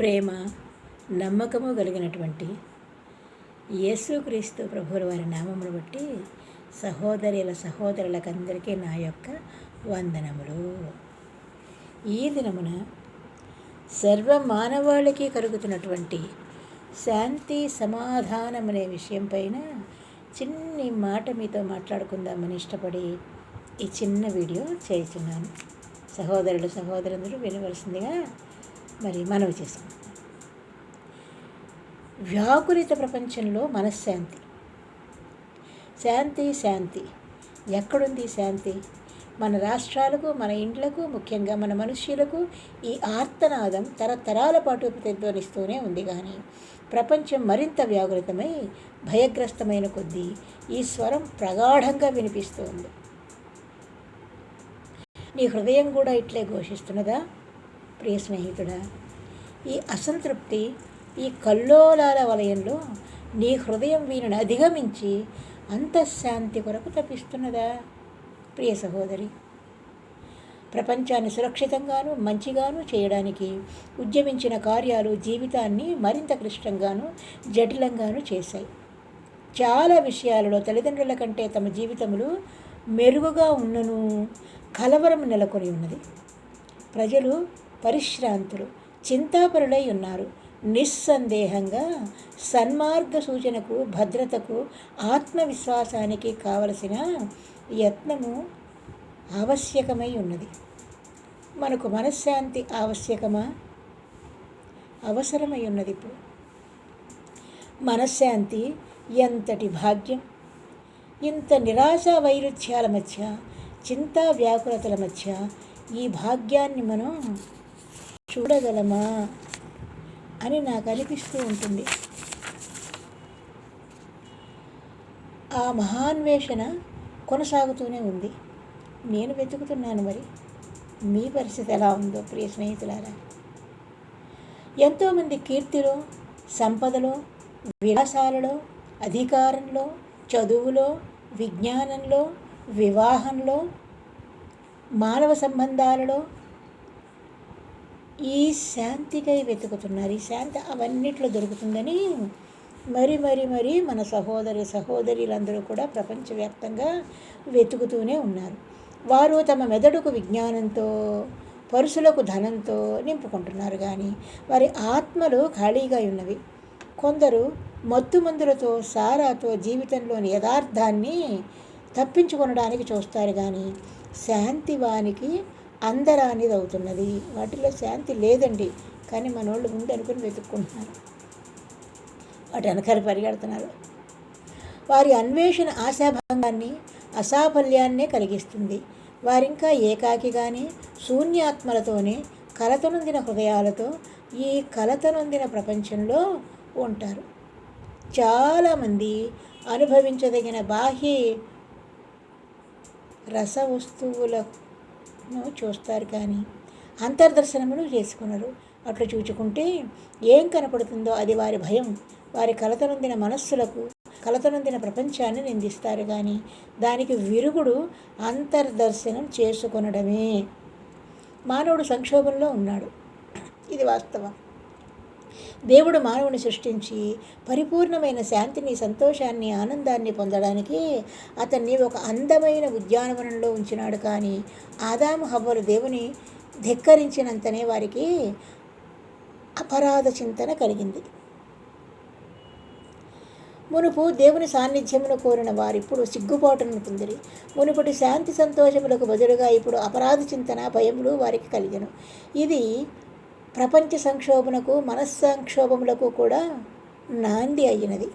ప్రేమ నమ్మకము కలిగినటువంటి యేసుక్రీస్తు ప్రభువుల వారి నామమును బట్టి సహోదరుల సహోదరులకందరికీ నా యొక్క వందనములు. ఈ దినమున సర్వ మానవాళికి కలుగుతున్నటువంటి శాంతి సమాధానం అనే విషయం పైన చిన్ని మాట మీతో మాట్లాడుకుందామని ఇష్టపడి ఈ చిన్న వీడియో చేస్తున్నాను. సహోదరులు సహోదరులందరూ వినవలసిందిగా మరి మనవి చేసుకుంటాం వ్యాకులిత ప్రపంచంలో మనశ్శాంతి. శాంతి శాంతి. ఎక్కడుంది శాంతి? మన రాష్ట్రాలకు మన ఇండ్లకు ముఖ్యంగా మన మనుష్యులకు ఈ ఆర్తనాదం తరతరాల పాటు ప్రతిధ్వనిస్తూనే ఉంది కానీ ప్రపంచం మరింత వ్యాకులితమై భయగ్రస్తమైన కొద్దీ ఈ స్వరం ప్రగాఢంగా వినిపిస్తోంది నీ హృదయం కూడా ఇట్లే ఘోషిస్తున్నదా? ప్రియ స్నేహితుడా ఈ అసంతృప్తి ఈ కల్లోలాల వలయంలో నీ హృదయం వీరిని అధిగమించి అంతఃశాంతి కొరకు తప్పిస్తున్నదా? ప్రియ సహోదరి ప్రపంచాన్ని సురక్షితంగాను మంచిగాను చేయడానికి ఉద్యమించిన కార్యాలు జీవితాన్ని మరింత క్లిష్టంగాను జటిలంగాను చేశాయి. చాలా విషయాలలో తల్లిదండ్రుల కంటే తమ జీవితములు మెరుగుగా ఉన్నను కలవరం నెలకొని ఉన్నది ప్రజలు పరిశ్రాంతులు చింతాపరులై ఉన్నారు. నిస్సందేహంగా సన్మార్గ సూచనకు భద్రతకు ఆత్మవిశ్వాసానికి కావలసిన యత్నము ఆవశ్యకమై ఉన్నది. మనకు మనశ్శాంతి ఆవశ్యకమా? అవసరమై ఉన్నది ఇప్పుడు. మనశ్శాంతి ఎంతటి భాగ్యం? ఇంత నిరాశ వైరుధ్యాల మధ్య చింతా వ్యాకులతల మధ్య ఈ భాగ్యాన్ని మనం చూడగలమా అని నాకు అనిపిస్తూ ఉంటుంది. ఆ మహాన్వేషణ కొనసాగుతూనే ఉంది. నేను వెతుకుతున్నాను మరి. మీ పరిస్థితి ఎలా ఉందో ప్రియ స్నేహితులారా. ఎంతోమంది కీర్తిలో సంపదలో విలాసాలలో అధికారంలో చదువులో విజ్ఞానంలో వివాహంలో మానవ సంబంధాలలో ఈ శాంతికై వెతుకుతున్నారు. ఈ శాంతి అవన్నిట్లో దొరుకుతుందని మరి మరి మరి మన సహోదరి సహోదరులందరూ కూడా ప్రపంచవ్యాప్తంగా వెతుకుతూనే ఉన్నారు. వారు తమ మెదడుకు విజ్ఞానంతో పరుసులకు ధనంతో నింపుకుంటున్నారు కానీ వారి ఆత్మలు ఖాళీగా ఉన్నవి. కొందరు మత్తు మందులతో సారాతో జీవితంలోని యథార్థాన్ని తప్పించుకొనడానికి చూస్తారు కానీ శాంతి వానికి అందరా అనేది అవుతున్నది. వాటిలో శాంతి లేదండి. కానీ మనోళ్ళు ముందు అనుకుని వెతుక్కుంటున్నారు. వాటి వెనకాల పరిగెడుతున్నారు. వారి అన్వేషణ ఆశాభంగాన్ని అసాఫల్యాన్నే కలిగిస్తుంది. వారింకా ఏకాకిగానే శూన్యాత్మలతోనే కలతనొందిన హృదయాలతో ఈ కలతనొందిన ప్రపంచంలో ఉంటారు. చాలామంది అనుభవించదగిన బాహ్య రస వస్తువులను చూస్తారు కానీ అంతర్దర్శనమును చేసుకున్నారు అట్లా చూచుకుంటే ఏం కనపడుతుందో అది వారి భయం. వారి కలతనొందిన మనస్సులకు కలతనొందిన ప్రపంచాన్ని నిందిస్తారు కానీ దానికి విరుగుడు అంతర్దర్శనం చేసుకొనడమే. మానవుడు సంక్షోభంలో ఉన్నాడు. ఇది వాస్తవం. దేవుడు మానవుని సృష్టించి పరిపూర్ణమైన శాంతిని సంతోషాన్ని ఆనందాన్ని పొందడానికి అతన్ని ఒక అందమైన ఉద్యానవనంలో ఉంచినాడు. కానీ ఆదాము హవ్వలు దేవుని ధిక్కరించినంతనే వారికి అపరాధ చింతన కలిగింది. మునుపు దేవుని సాన్నిధ్యమును కోరిన వారిప్పుడు సిగ్గుపాటును పొందిరి. మునుపటి శాంతి సంతోషములకు బదులుగా ఇప్పుడు అపరాధ చింతన భయములు వారికి కలిగను. ఇది ప్రపంచ సంక్షోభనకు మనస్సంక్షోభములకు కూడా నాంది అయినది.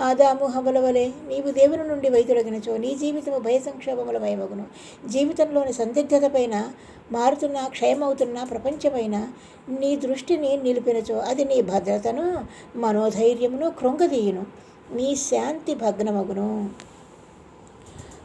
ఆదాము హవల వలె నీవు దేవుని నుండి వైదొలగినచో నీ జీవితము భయ సంక్షోభముల భయమగును జీవితంలోని సందిగ్ధత పైన మారుతున్న క్షయమవుతున్న ప్రపంచమైన నీ దృష్టిని నిలిపినచో అది నీ భద్రతను మనోధైర్యమును కృంగదీయును. నీ శాంతి భగ్నమగును.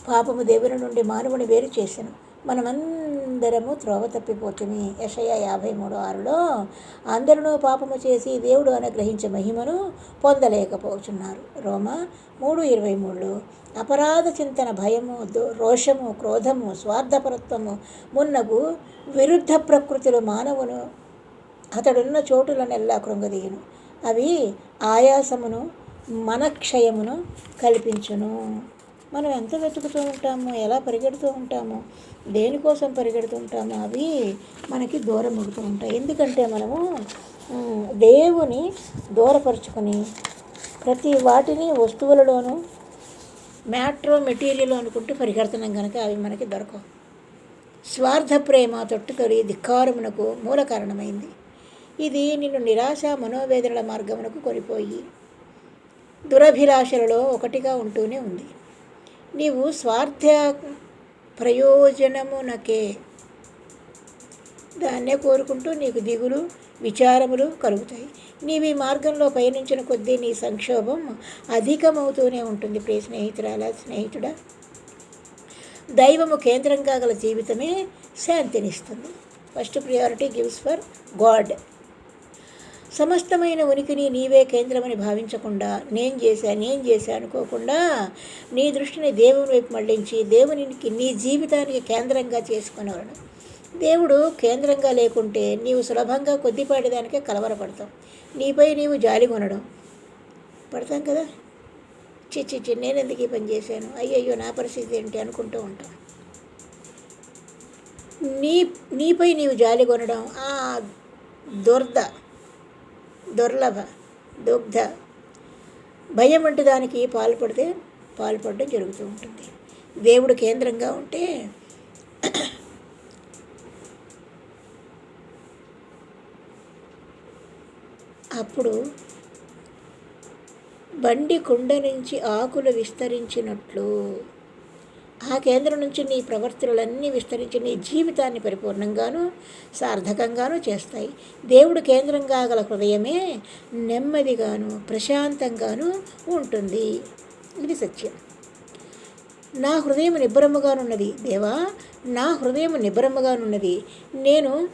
పాపము దేవుని నుండి మానవుని వేరు చేసెను. మనమందరము త్రోవ తప్పిపోతుమి. యషయ యాభై మూడు ఆరులో అందరూ పాపము చేసి దేవుడు అనుగ్రహించే మహిమను పొందలేకపోతున్నారు. రోమ మూడు ఇరవై మూడులో అపరాధ చింతన భయము దో రోషము క్రోధము స్వార్థపరత్వము మున్నగు విరుద్ధ ప్రకృతిలో మానవును అతడున్న చోటులనెల్లా కృంగదీయును. అవి ఆయాసమును మనక్షయమును కల్పించును. మనం ఎంత వెతుకుతూ ఉంటామో ఎలా పరిగెడుతూ ఉంటాము దేనికోసం పరిగెడుతూ ఉంటాము అవి మనకి దూరం అవుతూ ఉంటాయి. ఎందుకంటే మనము దేవుని దూరపరుచుకొని ప్రతి వాటిని వస్తువులలోనూ మ్యాట్రో మెటీరియల్ అనుకుంటూ పరిగెడుతున్నాం కనుక అవి మనకి దొరకవు. స్వార్థ ప్రేమ తొట్టుతొలి ధిక్కారమునకు మూల కారణమైంది. ఇది నిన్ను నిరాశ మనోవేదనల మార్గమునకు కొనిపోయి దురభిలాషలలో ఒకటిగా ఉంటూనే ఉంది. నీవు స్వార్థ ప్రయోజనమునకే దాన్నే కోరుకుంటూ నీకు దిగులు విచారములు కలుగుతాయి. నీవు ఈ మార్గంలో పయనించిన కొద్దీ నీ సంక్షోభం అధికమవుతూనే ఉంటుంది. ప్రియ స్నేహితురాల స్నేహితుడా దైవము కేంద్రంగా గల జీవితమే శాంతినిస్తుంది. First priority gives for God సమస్తమైన ఉనికిని నీవే కేంద్రమని భావించకుండా నేను చేశా నేను చేశా అనుకోకుండా నీ దృష్టిని దేవుని వైపు మళ్ళించి దేవునికి నీ జీవితానికి కేంద్రంగా చేసుకునేవాడు. దేవుడు కేంద్రంగా లేకుంటే నీవు సులభంగా కొద్దిపాటిదానికే కలవరపడతావు. నీపై నీవు జాలి కొనడం. పడతాం కదా? చి చి నేను ఎందుకు ఈ పని చేశాను? అయ్యయ్యో నా పరిస్థితి ఏంటి అనుకుంటూ ఉంటాం. నీ నీపై నీవు జాలి కొనడం ఆ దుర్ద దుర్లభ దుగ్ధ. భయం వంటి దానికి పాల్పడితే పాల్పడడం జరుగుతూ ఉంటుంది. దేవుడు కేంద్రంగా ఉంటే అప్పుడు బండి కుండ నుంచి ఆకులు విస్తరించినట్లు ఆ కేంద్రం నుంచి నీ ప్రవర్తనలన్నీ విస్తరించి నీ జీవితాన్ని పరిపూర్ణంగాను సార్థకంగాను చేస్తాయి. దేవుడు కేంద్రంగా గల హృదయమే నెమ్మదిగాను ప్రశాంతంగాను ఉంటుంది. ఇది సత్యం. నా హృదయం నిబ్బరముగానున్నది. దేవా నా హృదయం నిబ్బరముగానున్నది. నేను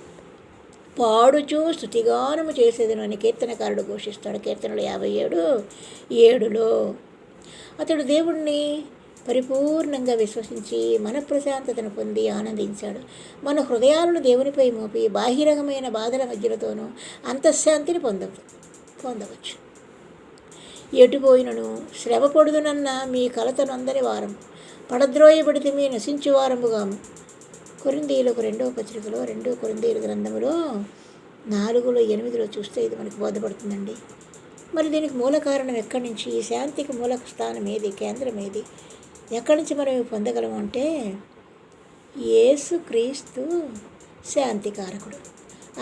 పాడుచూ స్థుతిగానము చేసేదను అని కీర్తనకారుడు ఘోషిస్తాడు. కీర్తనలు యాభై ఏడు ఏడులో అతడు దేవుణ్ణి పరిపూర్ణంగా విశ్వసించి మన ప్రశాంతతను పొంది ఆనందించాడు. మన హృదయాలను దేవునిపై మోపి బాహిరంగమైన బాధల మధ్యలతోనూ అంతఃశాంతిని పొంద పొందవచ్చు. ఎటుపోయినను? శ్రమ పొడుదునన్న మీ కలతనందని వారం. పడద్రోయబడితే మీ నశించు వారముగాము కొరిందీలకు రెండవ పత్రికలో రెండో కొరిందీలు గ్రంథములో నాలుగులో ఎనిమిదిలో చూస్తే ఇది మనకు బోధపడుతుందండి. మరి దీనికి మూల కారణం ఎక్కడి నుంచి? ఈ శాంతికి మూల స్థానం ఏది కేంద్రం ఏది ఎక్కడి నుంచి మనం ఇవి పొందగలము అంటే యేసు క్రీస్తు శాంతికారకుడు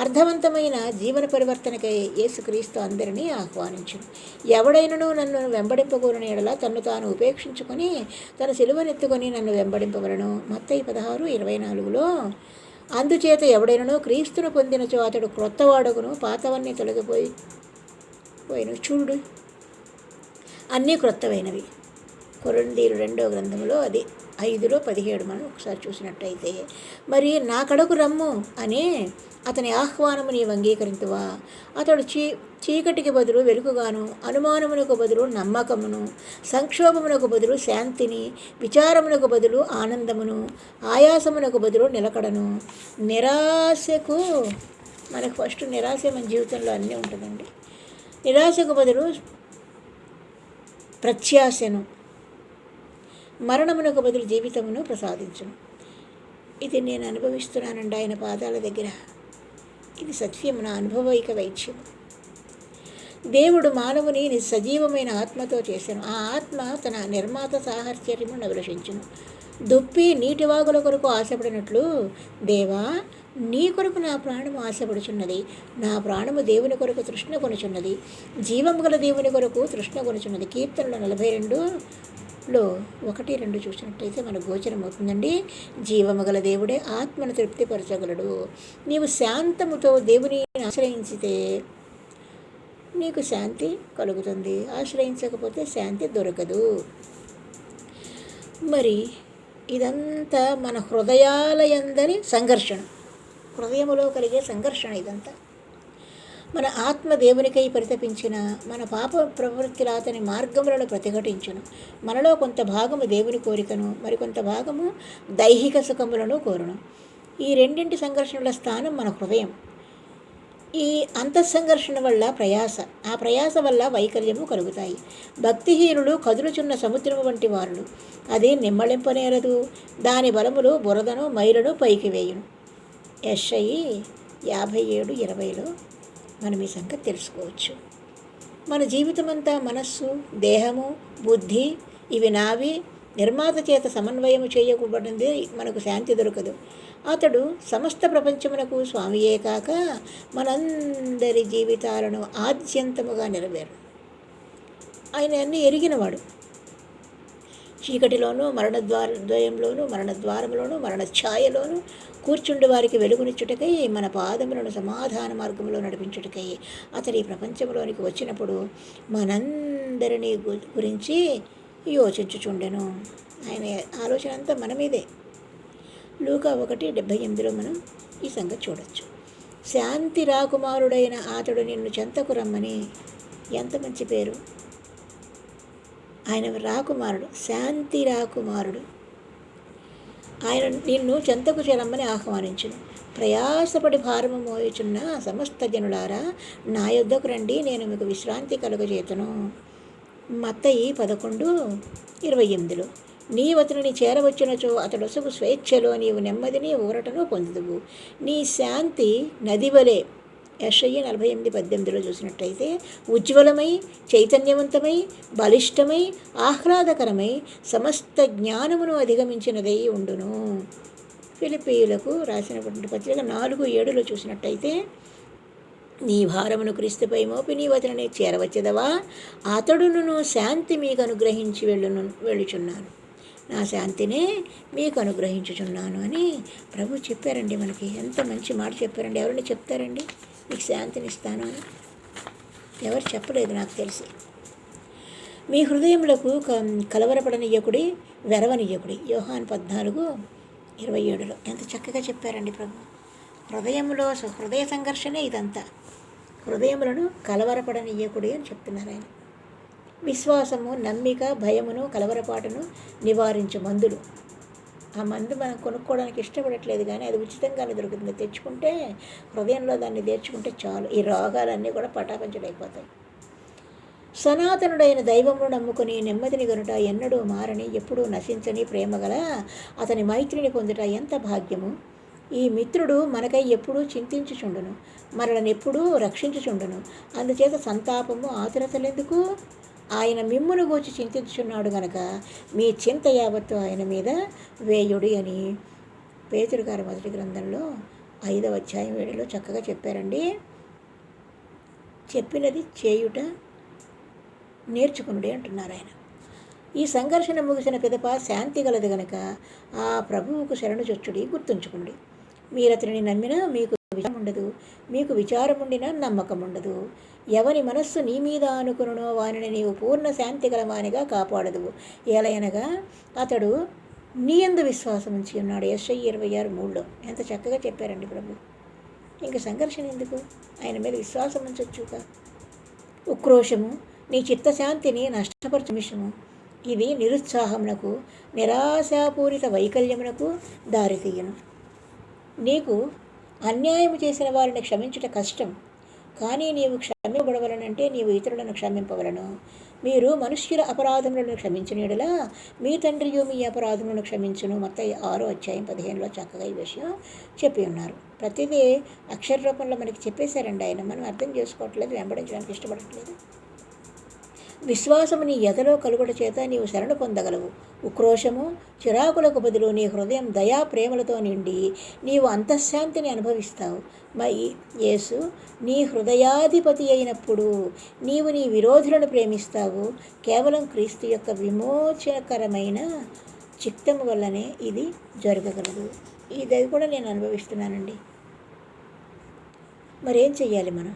అర్థవంతమైన జీవన పరివర్తనకై యేసుక్రీస్తు అందరినీ ఆహ్వానించును. ఎవడైనను నన్ను వెంబడింపగోరని ఎడలా తన్ను తాను ఉపేక్షించుకొని తన సిలువనెత్తుకొని నన్ను వెంబడింపవలను. మొత్తం పదహారు ఇరవై నాలుగులో అందుచేత ఎవడైనను క్రీస్తును పొందినచో అతడు క్రొత్తవాడుగును పాతవన్నీ తొలగిపోయి పోయిన. చూడు అన్నీ క్రొత్తవైనవి. కొరందీరు రెండో గ్రంథంలో అది ఐదులో పదిహేడు మనం ఒకసారి చూసినట్టయితే మరి నా కడకు రమ్ము అని అతని ఆహ్వానము నీవు అంగీకరింతువా? అతడు చీ చీకటికి బదులు వెలుగుగాను అనుమానమునకు బదులు నమ్మకమును సంక్షోభమునకు బదులు శాంతిని విచారమునకు బదులు ఆనందమును ఆయాసమునకు బదులు నిలకడను. నిరాశకు మనకు ఫస్ట్ నిరాశ మన జీవితంలో అన్నీ ఉంటుందండి. నిరాశకు బదులు ప్రత్యాశను. మరణమునకు బదులు జీవితమును ప్రసాదించును. ఇది నేను అనుభవిస్తున్నానండి ఆయన పాదాల దగ్గర. ఇది సత్యము నా అనుభవైక వైద్యం దేవుడు మానవుని సజీవమైన ఆత్మతో చేశాను. ఆ ఆత్మ తన నిర్మాత సాహచర్యము నవిలషించును దుప్పి నీటి వాగుల కొరకు ఆశపడినట్లు దేవా నీ కొరకు నా ప్రాణము ఆశపడుచున్నది. నా ప్రాణము దేవుని కొరకు తృష్ణ కొనుచున్నది. జీవము గల దేవుని కొరకు తృష్ణ కొనుచున్నది. కీర్తనలు నలభై రెండు లో ఒకటి రెండు చూసినట్టయితే మన గోచరం అవుతుందండి జీవము గల దేవుడే ఆత్మను తృప్తిపరచగలడు. నీవు శాంతముతో దేవుని ఆశ్రయించితే నీకు శాంతి కలుగుతుంది. ఆశ్రయించకపోతే శాంతి దొరకదు. మరి ఇదంతా మన హృదయాలయందరి సంఘర్షణ. హృదయములో కలిగే సంఘర్షణ ఇదంతా. మన ఆత్మ దేవునికై పరితపించిన మన పాప ప్రవృత్తిలో అతని మార్గములను ప్రతిఘటించును. మనలో కొంత భాగము దేవుని కోరికను మరికొంత భాగము దైహిక సుఖములను కోరును. ఈ రెండింటి సంఘర్షణల స్థానం మన హృదయం. ఈ అంతఃసంఘర్షణ వల్ల ప్రయాస. ఆ ప్రయాస వల్ల వైకల్యము కలుగుతాయి. భక్తిహీనులు కదులుచున్న సముద్రము వంటి వారులు. అది నిమ్మళింపనేరదు దాని బలములు బురదను మైలను పైకి వేయును. ఎస్ఐ యాభై ఏడు ఇరవైలో మనం ఈ సంగతి తెలుసుకోవచ్చు. మన జీవితమంతా మనస్సు దేహము బుద్ధి ఇవి నావి నిర్మాత చేత సమన్వయము చేయకూడనిది మనకు శాంతి దొరకదు. అతడు సమస్త ప్రపంచమునకు స్వామియే కాక మనందరి జీవితాలను ఆద్యంతముగా నెరవేరు. ఆయన అన్ని ఎరిగినవాడు. చీకటిలోనూ మరణద్వార ద్వయంలోనూ మరణద్వారంలోనూ మరణ ఛాయలోనూ కూర్చుండు వారికి వెలుగునిచ్చుటకై మన పాదములను సమాధాన మార్గంలో నడిపించుటకై అతడు ఈ ప్రపంచంలోనికి వచ్చినప్పుడు మనందరినీ గురించి యోచించుచుండెను. ఆయన ఆలోచన అంతా మన మీదే. లూకా ఒకటి డెబ్భై ఎనిమిదిలో మనం ఈ సంగతి చూడొచ్చు. శాంతి రాకుమారుడైన అతడు నిన్ను చెంతకు రమ్మని ఎంత మంచి పేరు? ఆయన రాకుమారుడు శాంతి రాకుమారుడు. ఆయన నిన్ను చెంతకు చేరమ్మని ఆహ్వానించును. ప్రయాసపడి భారము మోయుచున్న సమస్త జనులారా నా యొద్దకు రండి నేను మీకు విశ్రాంతి కలుగజేతును. మత్తయి పదకొండు ఇరవై ఎనిమిదిలో నీ అతనిని చేరవచ్చినచో అతడొసగు స్వేచ్ఛలో నీవు నెమ్మదిని ఊరటను పొందుదువు. నీ శాంతి నది వలె యషయ్య నలభై ఎనిమిది పద్దెనిమిదిలో చూసినట్టయితే ఉజ్వలమై చైతన్యవంతమై బలిష్టమై ఆహ్లాదకరమై సమస్త జ్ఞానమును అధిగమించినదై ఉండును. ఫిలిపీయులకు రాసినటువంటి పత్రిక నాలుగు ఏడులో చూసినట్టయితే నీ భారమును క్రీస్తుపై మోపి నీ వతనని చేరవచ్చదవా? అతడును శాంతి మీకు అనుగ్రహించి వెళ్ళును వెళ్ళుచున్నాను. నా శాంతినే మీకు అనుగ్రహించుచున్నాను అని ప్రభు చెప్పారండి మనకి. ఎంత మంచి మాట చెప్పారండి. ఎవరిని చెప్తారండి? మీకు శాంతిని ఇస్తాను అని. ఎవరు చెప్పలేదు నాకు తెలిసి. మీ హృదయములకు క- కలవరపడనీయకుడి వెరవనీయకుడి యోహాన్ పద్నాలుగు ఇరవై ఏడులో. ఎంత చక్కగా చెప్పారండి ప్రభు. హృదయంలో హృదయ సంఘర్షణే ఇదంతా. హృదయములను కలవరపడనియకుడి అని చెప్తున్నారు ఆయన. విశ్వాసము నమ్మిక భయమును కలవరపాటును నివారించు మందులు. ఆ మందు మనం కొనుక్కోవడానికి ఇష్టపడట్లేదు కానీ అది ఉచితంగానే దొరుకుతుంది. తెచ్చుకుంటే హృదయంలో దాన్ని తెచ్చుకుంటే చాలు. ఈ రోగాలన్నీ కూడా పటాపంచలైపోతాయి సనాతనుడైన దైవమును నమ్ముకుని నెమ్మదిని గనుట ఎన్నడూ మారని ఎప్పుడూ నశించని ప్రేమగల అతని మైత్రిని పొందుట ఎంత భాగ్యము? ఈ మిత్రుడు మనకై ఎప్పుడూ చింతించుచుండును. మనలనెప్పుడూ రక్షించుచుండును. అందుచేత సంతాపము ఆతురతలెందుకు? ఆయన మిమ్మును గూర్చి చింతించున్నాడు గనక మీ చింత యావత్తు ఆయన మీద వేయుడి అని పేతుడు గారి మొదటి గ్రంథంలో ఐదవ అధ్యాయం వేడిలో చక్కగా చెప్పారండి. చెప్పినది చేయుట నేర్చుకునుడే అంటున్నారు ఆయన. ఈ సంఘర్షణ ముగిసిన పిదప శాంతి గలదు గనక ఆ ప్రభువుకు శరణు చొచ్చుడి గుర్తుంచుకునుడి. మీరు అతనిని నమ్మినా మీకు విషయం ఉండదు మీకు విచారం ఉండినా నమ్మకం ఉండదు ఎవని మనస్సు నీ మీద అనుకునో వానిని నీవు పూర్ణ శాంతి గలవానిగా కాపాడదు. ఏలయనగా అతడు నీ ఎందు విశ్వాసం ఉంచి ఉన్నాడు. ఎస్ఐ ఇరవై ఆరు మూడులో. ఎంత చక్కగా చెప్పారండి ప్రభు. ఇంక సంఘర్షణ ఎందుకు? ఆయన మీద విశ్వాసం ఉంచొచ్చుక. ఉక్రోషము నీ చిత్తశాంతిని నష్టపరచు విషయము ఇది నిరుత్సాహమునకు నిరాశాపూరిత వైకల్యమునకు దారితీయను. నీకు అన్యాయము చేసిన వారిని క్షమించుట కష్టం. కానీ నీవు క్షమింపబడవలనంటే నీవు ఇతరులను క్షమింపవలను. మీరు మనుష్యుల అపరాధములను క్షమించినడలా మీ తండ్రియు మీ అపరాధములను క్షమించును. మొత్తం ఆరో అధ్యాయం పదిహేనులో చక్కగా ఈ విషయం చెప్పి ఉన్నారు. ప్రతిదీ అక్షర రూపంలో మనకి చెప్పేశారండి ఆయన. మనం అర్థం చేసుకోవట్లేదు వెంబడించడానికి ఇష్టపడట్లేదు. విశ్వాసము నీ ఎదలో కలుగుట చేత నీవు శరణు పొందగలవు. ఉక్రోషము చిరాకులకు బదులు నీ హృదయం దయా ప్రేమలతో నిండి నీవు అంతఃశాంతిని అనుభవిస్తావు. మరి యేసు నీ హృదయాధిపతి అయినప్పుడు నీవు నీ విరోధులను ప్రేమిస్తావు. కేవలం క్రీస్తు యొక్క విమోచనకరమైన చిత్తము వల్లనే ఇది జరగగలదు. ఇది కూడా నేను అనుభవిస్తున్నానండి. మరేం చెయ్యాలి మనం?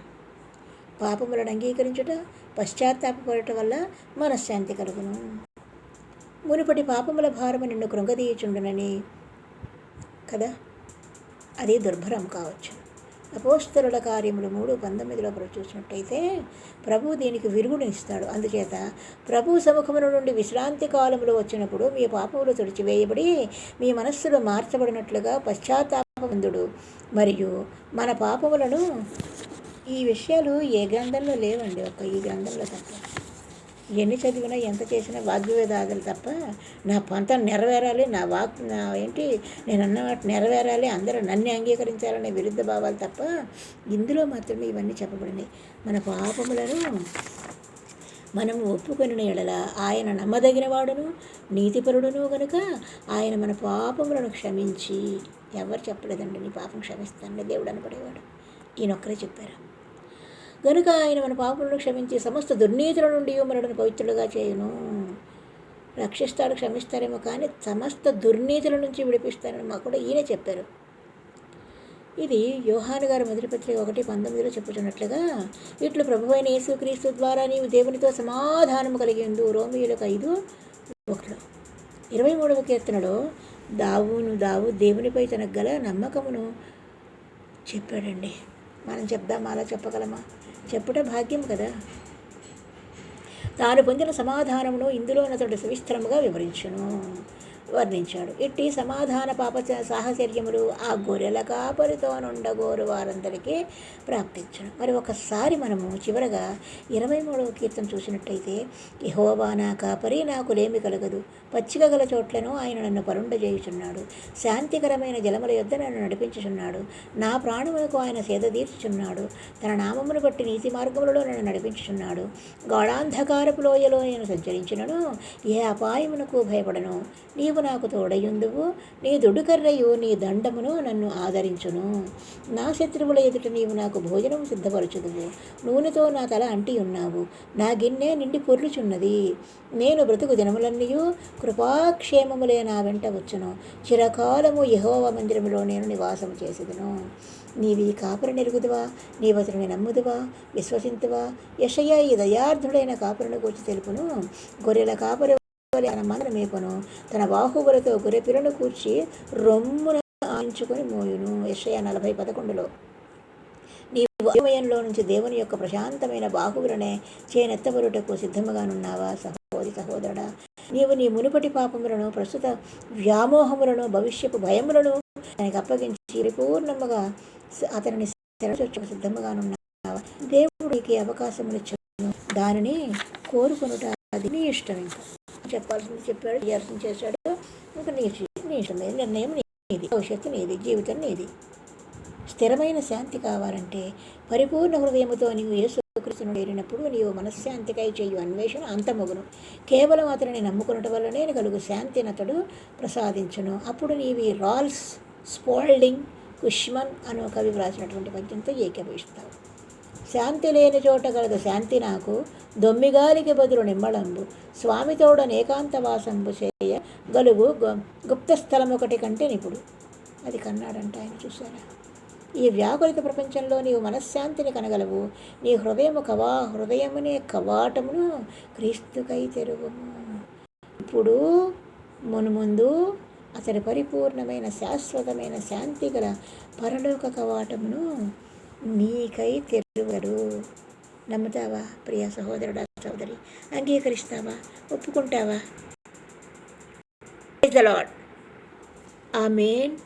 పాపములను అంగీకరించుట పశ్చాత్తాపడటం వల్ల మనశ్శాంతి కలుగును. మునుపటి పాపముల భారము నిన్ను కృంగదీయుచుండునని కదా? అది దుర్భరం కావచ్చు. అపోస్తరుల కార్యములు మూడు పంతొమ్మిదిలో చూసినట్టయితే ప్రభు దీనికి విరుగునిస్తాడు అందుచేత ప్రభు సముఖముల నుండి విశ్రాంతి కాలములు వచ్చినప్పుడు మీ పాపములు తుడిచివేయబడి మీ మనస్సులో మార్చబడినట్లుగా పశ్చాత్తాపందుడు మరియు మన పాపములను ఈ విషయాలు ఏ గ్రంథంలో లేవండి? ఒక్క ఈ గ్రంథంలో తప్ప. ఎన్ని చదివినా ఎంత చేసినా వాగ్వివేదాదులు తప్ప నా పంతం నెరవేరాలి నా వాక్ నా ఏంటి నేను అన్నమాట నెరవేరాలి అందరూ నన్ను అంగీకరించాలనే విరుద్ధ భావాలు తప్ప ఇందులో మాత్రమే ఇవన్నీ చెప్పబడినాయి మన పాపములను మనము ఒప్పుకొని ఎడల ఆయన నమ్మదగిన వాడును నీతిపరుడును గనుక ఆయన మన పాపములను క్షమించి ఎవరు చెప్పలేదండి? నీ పాపం క్షమిస్తానని దేవుడు అనపడేవాడు ఈయనొక్కరే చెప్పారు. గనుక ఆయన మన పాపములను క్షమించి సమస్త దుర్నీతుల నుండి మనలను పవిత్రులుగా చేయను. రక్షిస్తాడు క్షమిస్తారేమో కానీ సమస్త దుర్నీతుల నుంచి విడిపిస్తారని మాకు కూడా ఈయనే చెప్పారు. ఇది యోహాను గారు మొదటిపత్రిక ఒకటి పంతొమ్మిదిలో చెప్పుచున్నట్లుగా ఇట్లు ప్రభు అయిన యేసుక్రీస్తు ద్వారా నీవు దేవునితో సమాధానము కలిగి ఉండు. రోమియులకు ఐదు ఒకటిలో. ఇరవై మూడవ కీర్తనలో దావును దావు దేవునిపై తనకు గల నమ్మకమును చెప్పాడండి. మనం చెప్దామా? అలా చెప్పగలమా? చెప్పుట భాగ్యం కదా? తాను పొందిన సమాధానమును ఇందులో అతడు సవిస్తరముగా వివరించును. వర్ణించాడు. ఇట్టి సమాధాన పాప సాహచర్యములు ఆ గొర్రెల కాపరితోనుండగోరు వారందరికీ ప్రాప్తించను. మరి ఒకసారి మనము చివరగా ఇరవై మూడవ కీర్తన చూసినట్టయితే యహోవా నా కాపరి నాకు లేమి కలగదు. పచ్చిక గల చోట్లను ఆయన నన్ను పరుండజేయుచున్నాడు. శాంతికరమైన జలముల యొద్ద నన్ను నడిపించుచున్నాడు. నా ప్రాణములకు ఆయన సేద తీర్చుచున్నాడు. తన నామమును బట్టి నీతి మార్గములలో నన్ను నడిపించుచున్నాడు. గాఢాంధకారపు లోయలో నేను సంచరించినను. ఏ అపాయమునకు భయపడను. నీవు నాకు తోడయుందువు నీ దుడుకర్రయు నీ దండమును నన్ను ఆదరించును. నా శత్రువుల ఎదుట నీవు నాకు భోజనం సిద్ధపరచుదువు. నూనెతో నా తల అంటి ఉన్నావు. నా గిన్నె నిండి పొర్లుచున్నది. నేను బ్రతుకు దినములన్నీయు కృపాక్షేమములే నా వెంట వచ్చును. చిరకాలము యహోవ మందిరములో నేను నివాసం చేసేదను. నీవి కాపుర నెరుగుదువా? నీవతని నమ్ముదువా? విశ్వసింతువా? యషయ ఈ దయార్థుడైన కాపురను గురించి తెలుపును. గొర్రెల కాపుర తన మందర మేపను. తన బాహువులతో గొర్రె పిల్లను కూర్చి రొమ్మున ఆయించుకొని మోయును. యషయ నలభై పదకొండులో. నీ వాయుమయంలో నుంచి దేవుని యొక్క ప్రశాంతమైన బాహువులనే చేనెత్తబరుటకు సిద్ధముగానున్నావా? సహోదరి సహోదరుడా నీవు నీ మునుపటి పాపములను ప్రస్తుత వ్యామోహములను భవిష్యపు భయములను ఆయనకు అప్పగించి పరిపూర్ణముగా అతనిని తెరచొచ్చుకు సిద్ధముగానున్నావా? దేవుడికి అవకాశములు అవకాశమునిచ్చాను. దానిని కోరుకునుట అది నీ ఇష్టం ఇంకా. చెప్పాల్సింది చెప్పాడు చేయాల్సింది చేశాడు. ఇంకా నీ నీ నిర్ణయం నీది భవిష్యత్తు నీది జీవితం నీది. స్థిరమైన శాంతి కావాలంటే పరిపూర్ణ హృదయముతో నీవు యేసుక్రీస్తును వేరినప్పుడు నీవు మనశ్శాంతికై చేయు అన్వేషణ అంతమగును కేవలం అతనిని నమ్ముకున్నట వల్లనే కలుగు శాంతిని అతడు ప్రసాదించును. అప్పుడు నీవి రాల్స్ స్పోల్డింగ్ కుష్మన్ అను కవి వ్రాసినటువంటి పద్యంతో ఏకీభవిస్తావు. శాంతి లేని చోట కలదు శాంతి నాకు. దొమ్మిగాలికి బదులు నిమ్మళంబు. స్వామితోడ ఏకాంతవాసంబు చేయ గలుగు గుప్త స్థలం ఒకటి కంటే నిపుడు. అది కన్నాడంట ఆయన చూసారా ఈ వ్యాకులిత ప్రపంచంలో నీవు మనశ్శాంతిని కనగలవు. నీ హృదయము కవా హృదయమునే కవాటమును క్రీస్తుకై తెరుగుము ఇప్పుడు మునుముందు అతడి పరిపూర్ణమైన శాశ్వతమైన శాంతి గల పరలోక కవాటమును నీకై తెరువరు. నమ్ముతావా ప్రియ సహోదరుడా సహోదరి? అంగీకరిస్తావా? ఒప్పుకుంటావా? The Lord amen